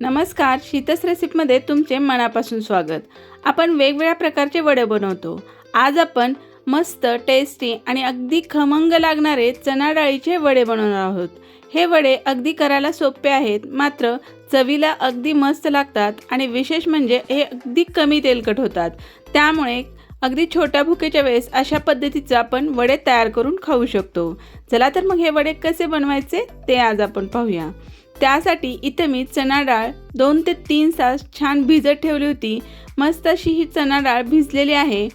नमस्कार शीतस रेसिपीमध्ये तुमचे मनापासून स्वागत. आपण वेगवेगळ्या प्रकारचे वडे बनवतो. आज आपण मस्त टेस्टी आणि अगदी खमंग लागणारे चणा डाळीचे वडे बनवणार आहोत. हे वडे अगदी करायला सोपे आहेत मात्र चवीला अगदी मस्त लागतात आणि विशेष म्हणजे हे अगदी कमी तेलकट होतात. त्यामुळे अगदी छोट्या भुकेच्या वेळेस अशा पद्धतीचं आपण वडे तयार करून खाऊ शकतो. चला तर मग हे वडे कसे बनवायचे ते आज आपण पाहूया. त्यासाठी इथे मी चणा डाळ दोन ते तीन तास छान भिजत ठेवली होती. मस्त अशी ही चणा डाळ भिजलेली आहे.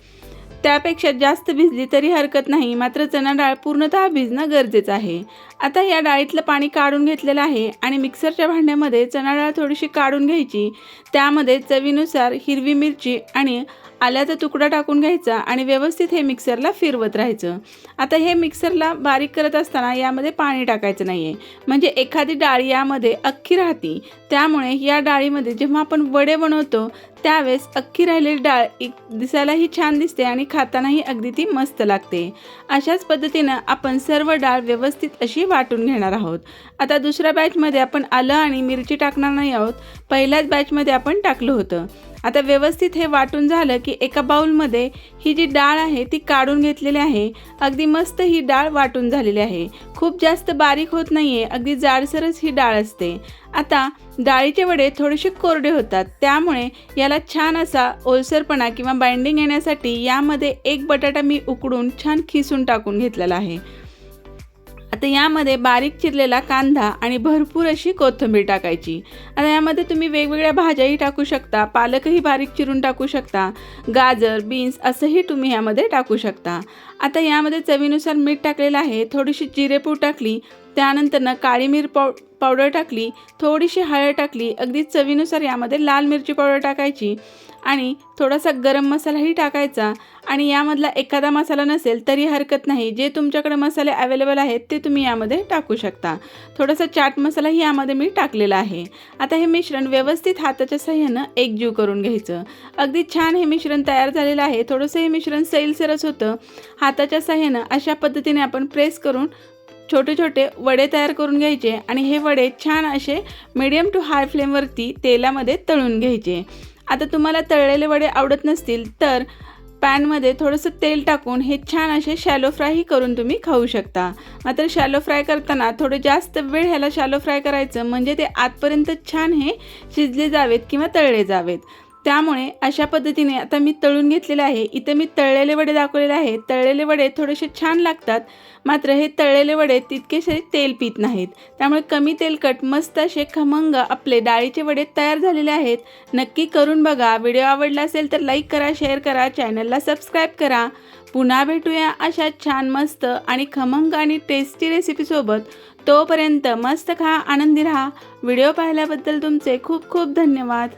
त्यापेक्षा जास्त भिजली तरी हरकत नाही मात्र चणा डाळ पूर्णतः भिजणं गरजेचं आहे. आता या डाळीतलं पाणी काढून घेतलेलं आहे आणि मिक्सरच्या भांड्यामध्ये चणा डाळ थोडीशी काढून घ्यायची. त्यामध्ये चवीनुसार हिरवी मिरची आणि आल्याचा तुकडा टाकून घ्यायचा आणि व्यवस्थित हे मिक्सरला फिरवत राहायचं. आता हे मिक्सरला बारीक करत असताना यामध्ये पाणी टाकायचं नाही आहे म्हणजे एखादी डाळ यामध्ये अख्खी राहती. त्यामुळे या डाळीमध्ये जेव्हा आपण वडे बनवतो त्यावेळेस अख्खी राहिलेली डाळ एक दिसायलाही छान दिसते आणि खातानाही अगदी ती मस्त लागते. अशाच पद्धतीनं आपण सर्व डाळ व्यवस्थित अशी वाटून घेणार आहोत. आता दुसऱ्या बॅचमध्ये आपण आलं आणि मिरची टाकणार नाही आहोत. पहिल्याच बॅचमध्ये आपण टाकलं होतं. आता व्यवस्थित हे वाटून झालं की एका बाउलमध्ये ही जी डाळ आहे ती काढून घेतलेली आहे. अगदी मस्त ही डाळ वाटून झालेली आहे. खूप जास्त बारीक होत नाही आहे अगदी जाडसरच ही डाळ असते. आता डाळीचे वडे थोडेसे कोरडे होतात त्यामुळे याला छान असा ओलसरपणा किंवा बाइंडिंग येण्यासाठी यामध्ये एक बटाटा मी उकडून छान खिसून टाकून घेतलेला आहे. आता यामध्ये बारीक चिरलेला कांदा आणि भरपूर अशी कोथिंबीर टाकायची. आता यामध्ये तुम्ही वेगवेगळ्या भाज्याही टाकू शकता पालकही बारीक चिरून टाकू शकता गाजर बीन्स असंही तुम्ही यामध्ये टाकू शकता. आता यामध्ये चवीनुसार मीठ टाकलेलं आहे थोडीशी जिरेपूड टाकली त्यानंतरनं काळी मिर पाव पावडर टाकली थोडीशी हळद टाकली अगदी चवीनुसार यामध्ये लाल मिरची पावडर टाकायची. आणि थोडासा गरम मसालाही टाकायचा. आणि यामधला एखादा मसाला नसेल तरी हरकत नाही. जे तुमच्याकडे मसाले अवेलेबल आहेत ते तुम्ही यामध्ये टाकू शकता. थोडासा चाट मसालाही यामध्ये मी टाकलेला आहे. आता हे मिश्रण व्यवस्थित हाताच्या सहाय्यानं एकजीव करून घ्यायचं. अगदी छान हे मिश्रण तयार झालेलं आहे. थोडंसं हे मिश्रण सैलसरच होतं. हाताच्या सहाय्यानं अशा पद्धतीने आपण प्रेस करून छोटे छोटे वडे तयार करून घ्यायचे आणि हे वडे छान असे मिडियम टू हाय फ्लेमवरती तेलामध्ये तळून घ्यायचे. आता तुम्हाला तळलेले वडे आवडत नसतील तर पॅनमध्ये थोडंसं तेल टाकून हे छान असे शॅलो फ्रायही करून तुम्ही खाऊ शकता. मात्र शॅलो फ्राय करताना थोडं जास्त वेळ ह्याला शॅलो फ्राय करायचं म्हणजे ते आतपर्यंत छान हे शिजले जावेत किंवा तळले जावेत. त्यामुळे अशा पद्धतीने आता मी तळून घेतलेले आहे. इथं मी तळलेले वडे दाखवलेले आहेत. तळलेले वडे थोडेसे छान लागतात. मात्र हे तळलेले वडे तितकेसे तेल पित नाहीत. त्यामुळे कमी तेलकट मस्त असे खमंग आपले डाळीचे वडे तयार झालेले आहेत. नक्की करून बघा. व्हिडिओ आवडला असेल तर लाईक करा शेअर करा चॅनलला सबस्क्राईब करा. पुन्हा भेटूया अशा छान मस्त आणि खमंग आणि टेस्टी रेसिपीसोबत तोपर्यंत मस्त खा आनंदी राहा. व्हिडिओ पाहिल्याबद्दल तुमचे खूप खूप धन्यवाद.